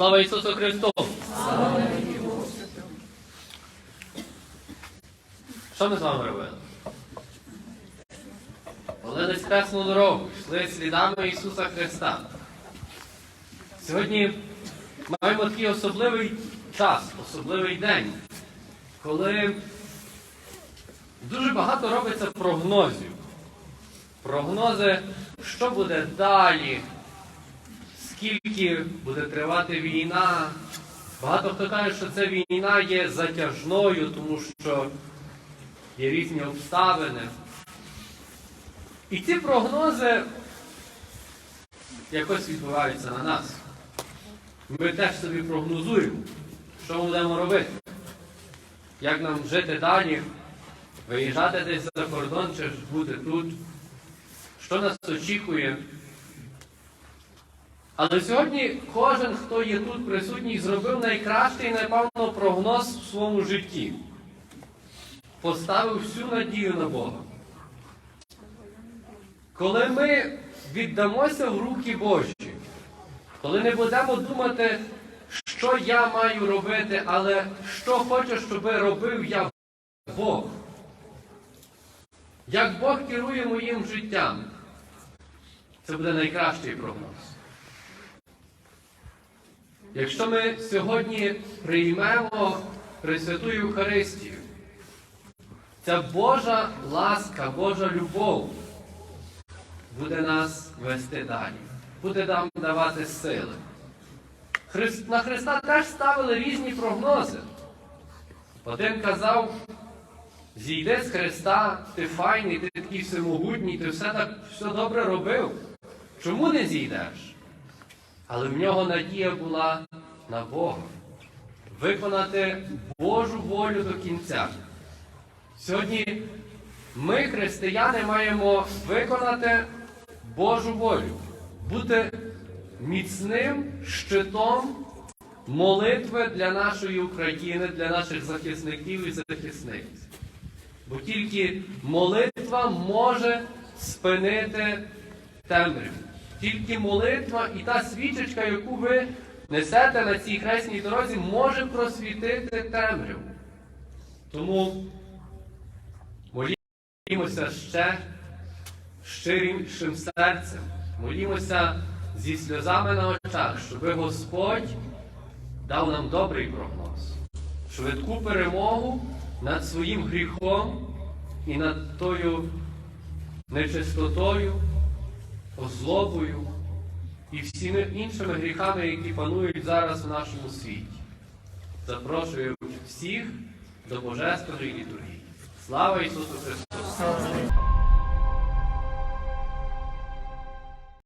Слава Ісусу Христу! Що ми з вами робили? Молились хресну дорогу, йшли слідами Ісуса Христа. Сьогодні маємо такий особливий час, особливий день, коли дуже багато робиться прогнозів. Прогнози, що буде далі, скільки буде тривати війна. Багато хто каже, що ця війна є затяжною, тому що є різні обставини. І ці прогнози якось відбуваються на нас. Ми теж собі прогнозуємо, що ми будемо робити, як нам жити далі, виїжджати десь за кордон чи бути тут, що нас очікує. Але сьогодні кожен, хто є тут присутній, зробив найкращий, напевно, прогноз в своєму житті. Поставив всю надію на Бога. Коли ми віддамося в руки Божі, коли не будемо думати, що я маю робити, але що хочу, щоб робив я Бог. Як Бог керує моїм життям, це буде найкращий прогноз. Якщо ми сьогодні приймемо Пресвяту Євхаристію, ця Божа ласка, Божа любов буде нас вести далі, буде нам давати сили. На Христа теж ставили різні прогнози. Один казав, зійди з Христа, ти файний, ти такий всемогутній, ти все так все добре робив. Чому не зійдеш? Але в нього надія була на Бога. Виконати Божу волю до кінця. Сьогодні ми, християни, маємо виконати Божу волю, бути міцним щитом молитви для нашої України, для наших захисників і захисниць. Бо тільки молитва може спинити темряву. Тільки молитва і та свічечка, яку ви несете на цій хресній дорозі, може просвітити темряву. Тому молімося ще щирішим серцем, молімося зі сльозами на очах, щоб Господь дав нам добрий прогноз, швидку перемогу над своїм гріхом і над тою нечистотою, озлобою і всіми іншими гріхами, які панують зараз у нашому світі. Запрошую всіх до Божественної літургії. Слава Ісусу Христу!